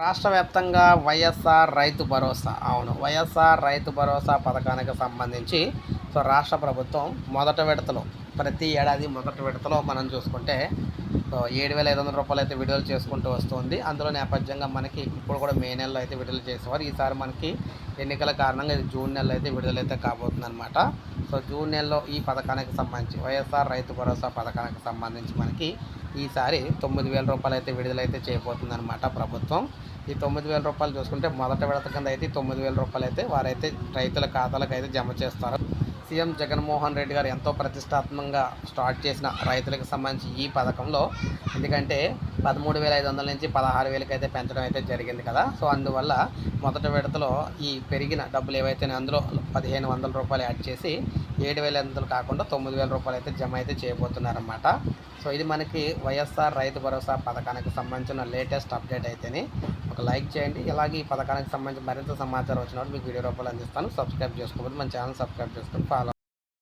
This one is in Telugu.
రాష్ట్ర వ్యాప్తంగా వైఎస్ఆర్ రైతు భరోసా అవును వైఎస్ఆర్ రైతు భరోసా పథకానికి సంబంధించి సో రాష్ట్ర ప్రభుత్వం మొదటి విడతలో ప్రతి ఏడాది మొదటి విడతలో మనం చూసుకుంటే సో ఏడు వేల ఐదు వందల రూపాయలు అయితే విడుదల చేసుకుంటూ వస్తుంది. అందులో నేపథ్యంగా మనకి ఇప్పుడు కూడా మే నెలలో అయితే విడుదల చేసేవారు. ఈసారి మనకి ఎన్నికల కారణంగా ఇది జూన్ నెలలో అయితే విడుదలైతే కాబోతుంది అనమాట సో జూన్ నెలలో ఈ పథకానికి సంబంధించి వైఎస్ఆర్ రైతు భరోసా పథకానికి సంబంధించి మనకి ఈసారి తొమ్మిది వేల రూపాయలు అయితే విడుదలైతే చేయబోతుంది అనమాట ప్రభుత్వం. ఈ తొమ్మిది వేల రూపాయలు చూసుకుంటే మొదటి విడత కింద అయితే ఈ తొమ్మిది వేల రూపాయలు అయితే వారైతే రైతుల ఖాతాలకు అయితే జమ చేస్తారు. సీఎం జగన్మోహన్ రెడ్డి గారు ఎంతో ప్రతిష్టాత్మకంగా స్టార్ట్ చేసిన రైతులకు సంబంధించి ఈ పథకంలో. ఎందుకంటే పదమూడు వేల ఐదు వందల నుంచి పదహారు వేలకి అయితే పెంచడం అయితే జరిగింది కదా. సో అందువల్ల మొదటి విడతలో ఈ పెరిగిన డబ్బులు ఏవైతే అందులో పదిహేను వందల రూపాయలు యాడ్ చేసి ఏడు వేల ఎనిమిది కాకుండా తొమ్మిది వేల రూపాయలు అయితే జమ అయితే చేయబోతున్నారన్నమాట. సో ఇది మనకి వైఎస్ఆర్ రైతు భరోసా పథకానికి సంబంధించిన లేటెస్ట్ అప్డేట్ అయితేనే ఒక లైక్ చేయండి. ఇలాగే ఈ పథకానికి సంబంధించి మరింత సమాచారం వచ్చినప్పుడు మీకు వీడియో రూపాయలు అందిస్తాను. సబ్స్క్రైబ్ చేసుకోకపోతే మన ఛానల్ సబ్స్క్రైబ్ చేసుకొని ఫాలో